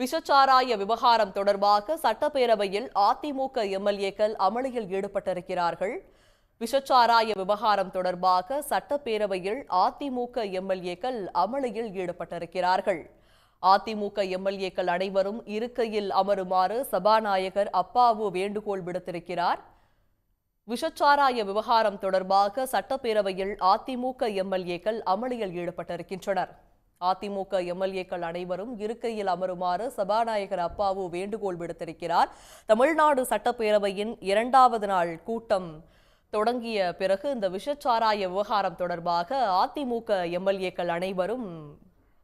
விஷச்சாராய விவகாரம் தொடர்பாக சட்டப்பேரவையில் அதிமுக எம்எல்ஏக்கள் அமளியில் ஈடுபட்டிருக்கிறார்கள். விஷச்சாராய விவகாரம் தொடர்பாக சட்டப்பேரவையில் அதிமுக எம்எல்ஏக்கள் அமளியில் ஈடுபட்டிருக்கிறார்கள். அதிமுக எம்எல்ஏக்கள் அனைவரும் இருக்கையில் அமருமாறு சபாநாயகர் அப்பாவு வேண்டுகோள் விடுத்திருக்கிறார். விஷச்சாராய விவகாரம் தொடர்பாக சட்டப்பேரவையில் அதிமுக எம்எல்ஏக்கள் அமளியில் ஈடுபட்டிருக்கின்றனர். அதிமுக எம்எல்ஏக்கள் அனைவரும் இருக்கையில் அமருமாறு சபாநாயகர் அப்பாவு வேண்டுகோள் விடுத்திருக்கிறார். தமிழ்நாடு சட்டப்பேரவையின் இரண்டாவது நாள் கூட்டம் தொடங்கிய பிறகு இந்த விஷச்சாராய விவகாரம் தொடர்பாக அதிமுக எம்எல்ஏக்கள் அனைவரும்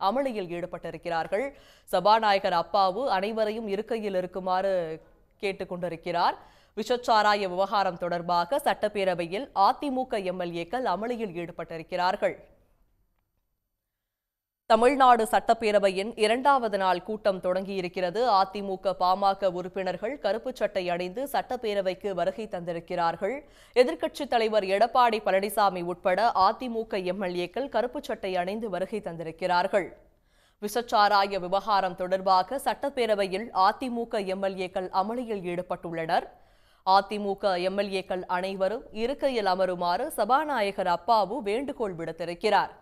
அமளியில் ஈடுபட்டிருக்கிறார்கள். சபாநாயகர் அப்பாவு அனைவரையும் இருக்கையில் இருக்குமாறு கேட்டுக்கொண்டிருக்கிறார் விஷச்சாராய விவகாரம் தொடர்பாக சட்டப்பேரவையில் அதிமுக எம்எல்ஏக்கள் அமளியில் ஈடுபட்டிருக்கிறார்கள். தமிழ்நாடு சட்டப்பேரவையின் இரண்டாவது நாள் கூட்டம் தொடங்கியிருக்கிறது. அதிமுக பாமக உறுப்பினர்கள் கருப்பு சட்டை அணிந்து சட்டப்பேரவைக்கு வருகை தந்திருக்கிறார்கள். எதிர்க்கட்சித் தலைவர் எடப்பாடி பழனிசாமி உட்பட அதிமுக எம்எல்ஏக்கள் கருப்பு சட்டை அணிந்து வருகை தந்திருக்கிறார்கள். விஷச்சாராய விவகாரம் தொடர்பாக சட்டப்பேரவையில் அதிமுக எம்எல்ஏக்கள் அமளியில் ஈடுபட்டுள்ளனர். அதிமுக எம்எல்ஏக்கள் அனைவரும் இருக்கையில் அமருமாறு சபாநாயகர் அப்பாவு வேண்டுகோள் விடுத்திருக்கிறார்.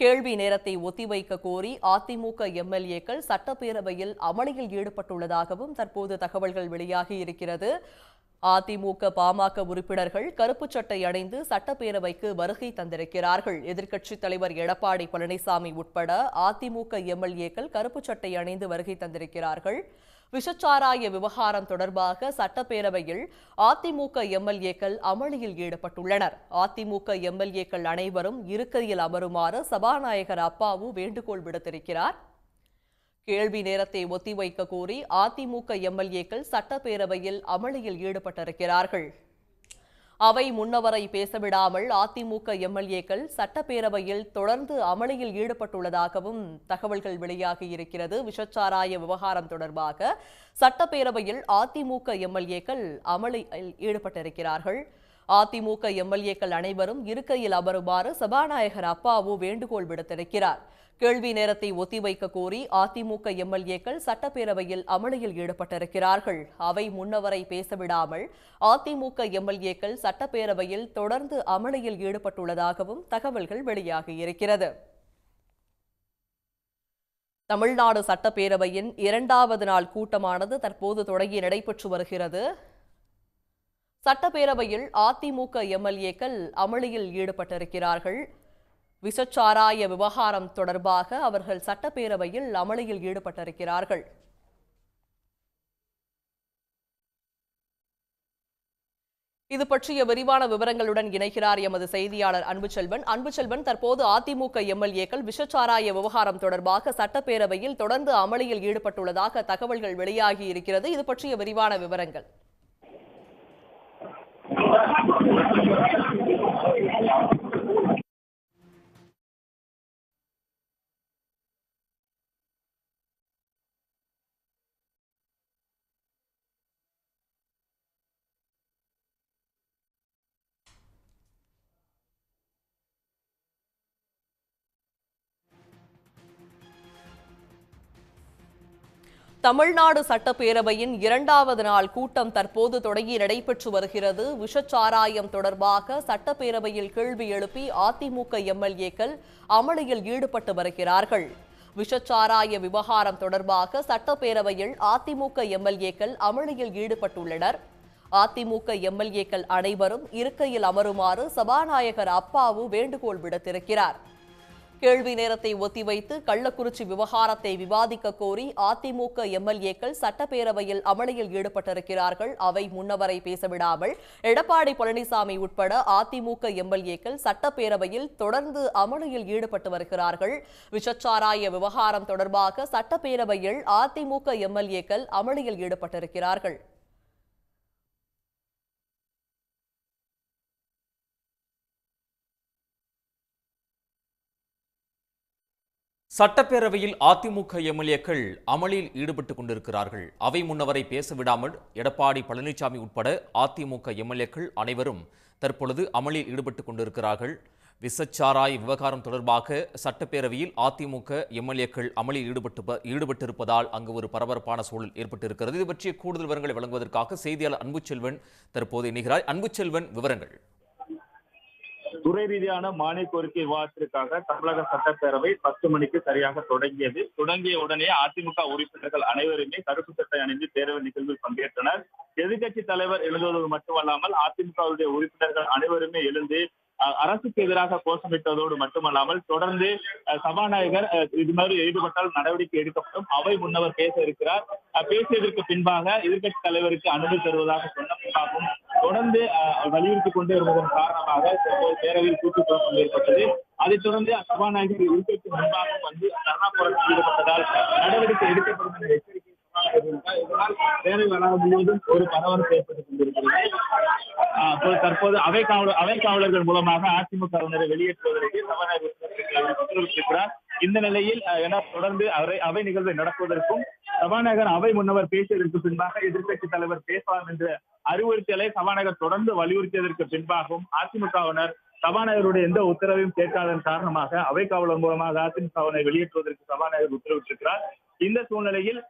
கேள்வி நேரத்தை ஒத்திவைக்க கோரி அதிமுக எம்எல்ஏக்கள் சட்டப்பேரவையில் அமளியில் ஈடுபட்டுள்ளதாகவும் தற்போது தகவல்கள் வெளியாகி இருக்கிறது. அதிமுக பாமக உறுப்பினர்கள் கருப்பு சட்டை அணிந்து சட்டப்பேரவைக்கு வருகை தந்திருக்கிறார்கள். எதிர்க்கட்சித் தலைவர் எடப்பாடி பழனிசாமி உட்பட அதிமுக எம்எல்ஏக்கள் கருப்பு சட்டை அணிந்து வருகை தந்திருக்கிறார்கள். விஷச்சாராய விவகாரம் தொடர்பாக சட்டப்பேரவையில் அதிமுக எம்எல்ஏக்கள் அமளியில் ஈடுபட்டுள்ளனர். அதிமுக எம்எல்ஏக்கள் அனைவரும் இருக்கையில் அமருமாறு சபாநாயகர் அப்பாவு வேண்டுகோள் விடுத்திருக்கிறார். கேள்வி நேரத்தை ஒத்திவைக்க கோரி அதிமுக எம்எல்ஏக்கள் சட்டப்பேரவையில் அமளியில் ஈடுபட்டிருக்கிறார்கள். அவை முன்னவரை பேசவிடாமல் அதிமுக எம்எல்ஏக்கள் சட்டப்பேரவையில் தொடர்ந்து அமளியில் ஈடுபட்டுள்ளதாகவும் தகவல்கள் வெளியாகி இருக்கிறது. விஷச்சாராய விவகாரம் தொடர்பாக சட்டப்பேரவையில் அதிமுக எம்எல்ஏக்கள் அமளியில் ஈடுபட்டிருக்கிறார்கள். அதிமுக எம்எல்ஏக்கள் அனைவரும் இருக்கையில் அமருமாறு சபாநாயகர் அப்பாவு வேண்டுகோள் விடுத்திருக்கிறார். கேள்வி நேரத்தை ஒத்திவைக்க கோரி அதிமுக எம்எல்ஏக்கள் சட்டப்பேரவையில் அமளியில் ஈடுபட்டிருக்கிறார்கள். அவை முன்னவரை பேசவிடாமல் அதிமுக எம்எல்ஏக்கள் சட்டப்பேரவையில் தொடர்ந்து அமளியில் ஈடுபட்டுள்ளதாகவும் தகவல்கள் வெளியாகியிருக்கிறது தமிழ்நாடு சட்டப்பேரவையின் இரண்டாவது நாள் கூட்டமானது தற்போது தொடங்கி நடைபெற்று வருகிறது. சட்டப்பேரவையில் அதிமுக எம்எல்ஏக்கள் அமளியில் ஈடுபட்டிருக்கிறார்கள். விஷச்சாராய விவகாரம் தொடர்பாக அவர்கள் சட்டப்பேரவையில் அமளியில் ஈடுபட்டிருக்கிறார்கள். இது பற்றிய விரிவான விவரங்களுடன் இணைகிறார் எமது செய்தியாளர் அன்புச்செல்வன். அன்புச்செல்வன் தற்போது அதிமுக எம்எல்ஏக்கள் விஷச்சாராய விவகாரம் தொடர்பாக சட்டப்பேரவையில் தொடர்ந்து அமளியில் ஈடுபட்டுள்ளதாக தகவல்கள் வெளியாகி இருக்கிறது. இது பற்றிய விரிவான விவரங்கள். தமிழ்நாடு சட்டப்பேரவையின் இரண்டாவது நாள் கூட்டம் தற்போது தொடங்கி நடைபெற்று வருகிறது. விஷச்சாராயம் தொடர்பாக சட்டப்பேரவையில் கேள்வி எழுப்பி அதிமுக எம்எல்ஏக்கள் அமளியில் ஈடுபட்டு வருகிறார்கள். விஷச்சாராய விவகாரம் தொடர்பாக சட்டப்பேரவையில் அதிமுக எம்எல்ஏக்கள் அமளியில் ஈடுபட்டுள்ளனர். அதிமுக எம்எல்ஏக்கள் அனைவரும் இருக்கையில் அமருமாறு சபாநாயகர் அப்பாவு வேண்டுகோள் விடுத்திருக்கிறார். கேள்வி நேரத்தை ஒத்திவைத்து கள்ளக்குறிச்சி விவகாரத்தை விவாதிக்க கோரி அதிமுக எம்எல்ஏக்கள் சட்டப்பேரவையில் அமளியில் ஈடுபட்டிருக்கிறார்கள். அவை முன்னவரை பேசவிடாமல் எடப்பாடி பழனிசாமி உட்பட அதிமுக எம்எல்ஏக்கள் சட்டப்பேரவையில் தொடர்ந்து அமளியில் ஈடுபட்டு வருகிறார்கள். விஷச்சாராய விவகாரம் தொடர்பாக சட்டப்பேரவையில் அதிமுக எம்எல்ஏக்கள் அமளியில் ஈடுபட்டிருக்கிறார்கள். சட்டப்பேரவையில் அதிமுக எம்எல்ஏக்கள் அமளியில் ஈடுபட்டுக் கொண்டிருக்கிறார்கள். அவை முன்னவரை பேச விடாமல் எடப்பாடி பழனிசாமி உட்பட அதிமுக எம்எல்ஏக்கள் அனைவரும் தற்பொழுது அமளியில் ஈடுபட்டுக் கொண்டிருக்கிறார்கள். விசச்சாராய் விவகாரம் தொடர்பாக சட்டப்பேரவையில் அதிமுக எம்எல்ஏக்கள் அமளியில் ஈடுபட்டு ஈடுபட்டிருப்பதால் அங்கு ஒரு பரபரப்பான சூழல் ஏற்பட்டிருக்கிறது. இது பற்றிய கூடுதல் விவரங்களை வழங்குவதற்காக செய்தியாளர் அன்புச்செல்வன் தற்போது இணைகிறார். அன்புச்செல்வன் விவரங்கள். துறை ரீதியான மானிய கோரிக்கை விவாதத்திற்காக தமிழக சட்டப்பேரவை பத்து மணிக்கு சரியாக தொடங்கியது. தொடங்கிய உடனே அதிமுக உறுப்பினர்கள் அனைவருமே கருப்பு சட்டை அணிந்து தேர்வு நிகழ்வில் பங்கேற்றனர். எதிர்கட்சி தலைவர் எழுதுவது மட்டுமல்லாமல் அதிமுகவுடைய உறுப்பினர்கள் அனைவருமே எழுந்து அரசுக்கு எதிராக கோஷமிட்டதோடு மட்டுமல்லாமல் தொடர்ந்து சபாநாயகர் இது மாதிரி ஈடுபட்டால் நடவடிக்கை எடுக்கப்படும். அவை முன்னவர் பேச இருக்கிறார். பேசியதற்கு பின்பாக எதிர்கட்சி தலைவருக்கு அனுமதி தருவதாக சொன்ன தொடர்ந்து அஹ், வலியுறுத்தி கொண்டு வருவதன் காரணமாக பேரவையில் கூட்டு குழப்பம் ஏற்பட்டது. அதைத் தொடர்ந்து சபாநாயகர் இருக்கைக்கு முன்பாக வந்து தர்ணா போராட்டம் ஈடுபட்டதால் நடவடிக்கை எடுக்கப்படும் என்ற எச்சரிக்கை இதனால் பேரவை வளாகம் முழுவதும் ஒரு பரபரப்பு ஏற்பட்டுக் கொண்டிருக்கிறது. தற்போது அவை காவலர் அவை காவலர்கள் மூலமாக அதிமுகவினரை வெளியேற்றுவதற்கு சபாநாயகர் உத்தரவிட்டிருக்கிறார். இந்த நிலையில் என தொடர்ந்து அவை அவை நிகழ்வை நடத்துவதற்கும் சபாநாயகர் அவை முன்னவர் பேசியதற்கு பின்பாக எதிர்க்கட்சி தலைவர் பேசலாம் என்ற அறிவுறுத்தலை சபாநாயகர் தொடர்ந்து வலியுறுத்தியதற்கு பின்பாகவும் அதிமுகவினர் சபாநாயகருடைய எந்த உத்தரவையும் கேட்காதன் காரணமாக அவை காவலர் மூலமாக அதிமுகவினை வெளியேற்றுவதற்கு சபாநாயகர் உத்தரவிட்டிருக்கிறார். இந்த சூழ்நிலையில்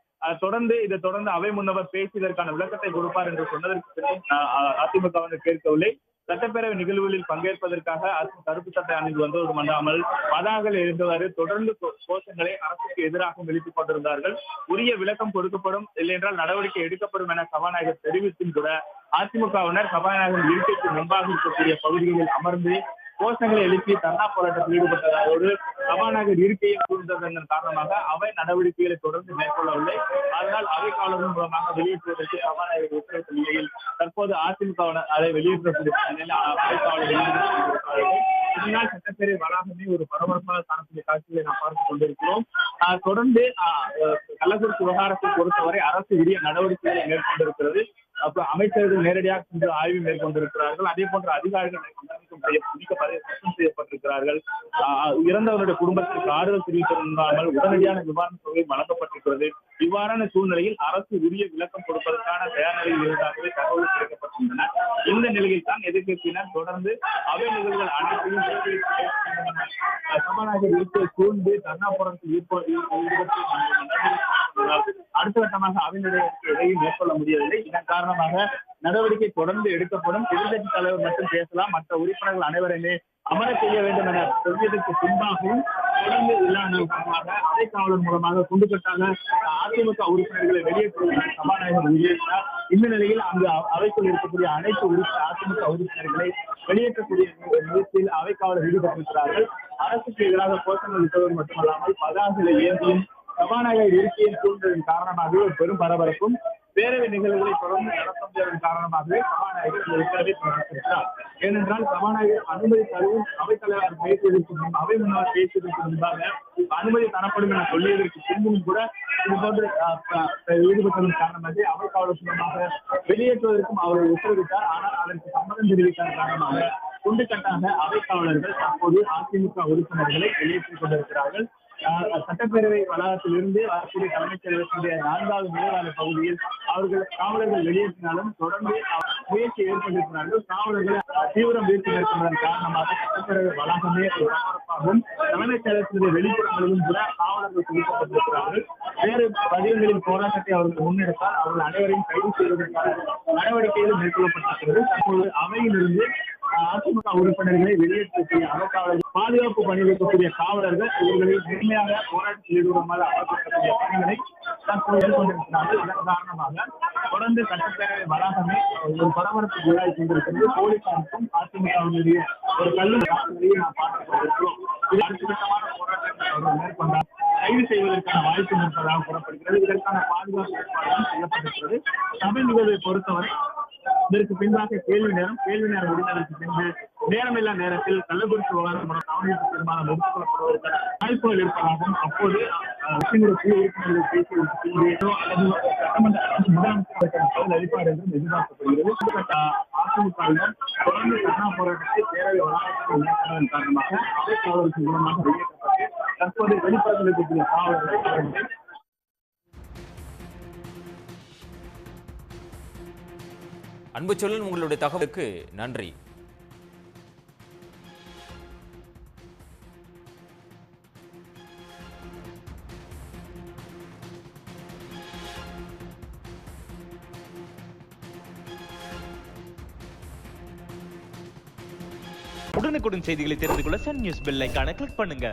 தொடர்ந்து இதை தொடர்ந்து அவை முன்னவர் பேசியதற்கான விளக்கத்தை கொடுப்பார் என்று சொன்னதற்கு அஹ், அதிமுகவினர் கேட்கவில்லை. சட்டப்பேரவை நிகழ்வுகளில் பங்கேற்பதற்காக அரசு கருப்பு சட்டை அணிந்து வந்தது மண்டாமல் மதாகல் இருந்தவாறு தொடர்ந்து கோ- கோஷங்களை அரசுக்கு எதிராக வெளித்துக் கொண்டிருந்தார்கள். உரிய விளக்கம் கொடுக்கப்படும் இல்லையென்றால் நடவடிக்கை எடுக்கப்படும் என சபாநாயகர் தெரிவித்தும் கூட அதிமுகவினர் சபாநாயகர் இருக்கைக்கு முன்பாக இருக்கக்கூடிய பகுதிகளில் அமர்ந்து கோஷங்களை எழுப்பி தர்ணா போராட்டத்தில் ஈடுபட்டதோடு சபாநாயகர் இருக்கையை கூர்ந்ததன் காரணமாக அவை நடவடிக்கைகளை தொடர்ந்து மேற்கொள்ளவில்லை. அதனால் அவைக்காவலர்கள் மூலமாக வெளியேற்றுவதற்கு சபாநாயகர் உத்தரவிட்ட நிலையில் தற்போது அதிமுகவினர் அதை வெளியேற்றக்கூடிய நிலையில் இதனால் சட்டப்பேரவை வளாகமே ஒரு பரபரப்பாக காணக்கூடிய காட்சிகளை நாம் பார்த்துக் கொண்டிருக்கிறோம். தொடர்ந்து கள்ளக்குறிச்சி விவகாரத்தை பொறுத்தவரை அரசு உரிய நடவடிக்கைகளை மேற்கொண்டிருக்கிறது. அப்புறம் அமைச்சர்கள் நேரடியாக சென்று ஆய்வு மேற்கொண்டிருக்கிறார்கள் அதே போன்ற அதிகாரிகள் செய்யப்பட்டிருக்கிறார்கள் இறந்தவருடைய குடும்பத்திற்கு ஆறுதல் தெரிவித்திருந்தாமல் உடனடியான நிவாரண தொகை வழங்கப்பட்டிருக்கிறது இவ்வாறான சூழ்நிலையில் அரசு உரிய விளக்கம் கொடுப்பதற்கான தயார் நிலையில் இருந்ததாகவே தகவல் கிடைக்கப்பட்டுள்ளன இந்த நிலையில் தான் எதிர்கட்சியினர் தொடர்ந்து அவை நிகழ்வுகள் அனைத்தையும் சபாநாயகர் இருக்க சூழ்ந்து தர்ணா போராட்டத்தில் ஈடுபட்டு நடவடிக்கை அடுத்த கட்டமாக அவை நடவடிக்கை எதையும் மேற்கொள்ள முடியவில்லை. இதன் காரணமாக நடவடிக்கை தொடர்ந்து எடுக்கப்படும். எதிர்கட்சி தலைவர் மட்டும் பேசலாம். மற்ற உறுப்பினர்கள் அனைவருமே அமர செய்ய வேண்டும் என சொல்வதற்கு பின்பாகவும் தொடர்ந்து இல்லாத காரணமாக காவலர் மூலமாக குண்டுக்கட்டாக அதிமுக உறுப்பினர்களை வெளியேற்றுவதற்கு சபாநாயகர் வெளியேற்றினார் இந்த நிலையில் அங்கு அவைக்குள் இருக்கக்கூடிய அனைத்து உறுப்பினர் அதிமுக உறுப்பினர்களை வெளியேற்றக்கூடிய முயற்சியில் அவை காவலர் ஈடுபட்டிருக்கிறார்கள். அரசுக்கு எதிராக கோஷங்கள் விட்டது மட்டுமல்லாமல் பதாசில ஏந்தியும் சபாநாயகர் இருக்கையில் சூழ்ந்ததன் காரணமாகவே ஒரு பெரும் பரபரப்பும் பேரவை நிகழ்வுகளை தொடர்ந்து நடத்த முடியாததன் காரணமாகவே சபாநாயகர் இந்த உத்தரவை ஏனென்றால் சபாநாயகர் அனுமதி தரவும் அவைத் தலைவர் பேசியதற்கு முன் அவை முன்னால் பேசியதற்கு முன்பாக அனுமதி தரப்படும் என சொல்லியதற்கு பின்பும் கூட இது போன்று ஈடுபட்டதன் காரணமாக அவை காவலர் மூலமாக வெளியேற்றுவதற்கும் அவர்கள் உத்தரவிட்டார். ஆனால் அதற்கு சம்மதம் தெரிவித்ததன் காரணமாக துண்டுக்கட்டாக அவை காவலர்கள் தற்போது அதிமுக உறுப்பினர்களை வெளியேற்றிக் கொண்டிருக்கிறார்கள். சட்டப்பேரவை வளாகத்திலிருந்து வரக்கூடிய தலைமைச் செயலகத்தினுடைய நான்காவது நிலைவான பகுதியில் அவர்கள் காவலர்கள் வெளியேற்றினாலும் தொடர்ந்து முயற்சி ஏற்பட்டிருக்கிறார்கள் காவலர்கள் தீவிர முயற்சி மேற்கொண்டதன் காரணமாக சட்டப்பேரவை வளாகமே ஒரு பரபரப்பாகவும் தலைமைச் செயலகத்தினுடைய வெளிப்புறங்களிலும் கூட காவலர்கள் குவிக்கப்பட்டிருக்கிறார்கள். வேறு பதிவுகளின் போராட்டத்தை அவர்கள் முன்னெடுத்தால் அவர்கள் அனைவரையும் கைது செய்வதற்கான நடவடிக்கைகள் மேற்கொள்ளப்பட்டிருக்கிறது. தற்போது அவையிலிருந்து அதிமுக உறுப்பினர்களை வெளியேற்றக்கூடிய அறக்காவலர்கள் பாதுகாப்பு பணியில் இருக்கக்கூடிய காவலர்கள் இவர்களை முழுமையாக போராட்டத்தில் ஈடுபடுமாறு அமர்த்தக்கூடிய பணிகளை தற்போது எதிர்கொண்டிருக்கிறார்கள். இதன் காரணமாக தொடர்ந்து சட்டப்பேரவை வளாகமே ஒரு பரபரப்பு உள்ளாகி கொண்டிருக்கிறது. போலீசாருக்கும் அதிமுகவினுடைய ஒரு கல்லூரி தாக்குதலையும் நாம் பார்த்துக் கொண்டிருக்கிறோம் இது அடுத்த கட்டமான அவர்கள் மேற்கொண்டார் கைது செய்வதற்கான வாய்ப்பு இருப்பதாக கூறப்படுகிறது. இதற்கான பாதுகாப்பு ஏற்பாடுகள் செய்யப்பட்டிருக்கிறது. தமிழ் நிகழ்வை பொறுத்தவரை இதற்கு பின்பாக கேள்வி நேரம் கேள்வி நேரம் முடிந்ததற்கு பின்பு நேரமில்லா நேரத்தில் கள்ளக்குறிச்சி விவகாரம் மற்றும் தீர்மானம் எடுத்துக்கொள்ளப்படுவதற்கான வாய்ப்புகள் இருப்பதாகவும் அப்போது குழு உறுப்பினர்கள் பின்பு அல்லது சட்டமன்ற பதில் அளிப்பார் என்றும் எதிர்பார்க்கப்படுகிறது. அதிமுகவினர் தொடர்ந்து போராட்டத்தை பேரவை வளாகத்தில் காரணமாக அவை காவலருக்கு மூலமாக வெளியேற்றப்பட்டு தற்போது வெளிப்புறத்தில் இருக்கக்கூடிய அன்பு சொல்லன் உங்களுடைய தகவலுக்கு நன்றி. உடனுக்குடன் செய்திகளை தெரிந்து கொள்ள சன் நியூஸ் பெல் ஐக்கான கிளிக் பண்ணுங்க.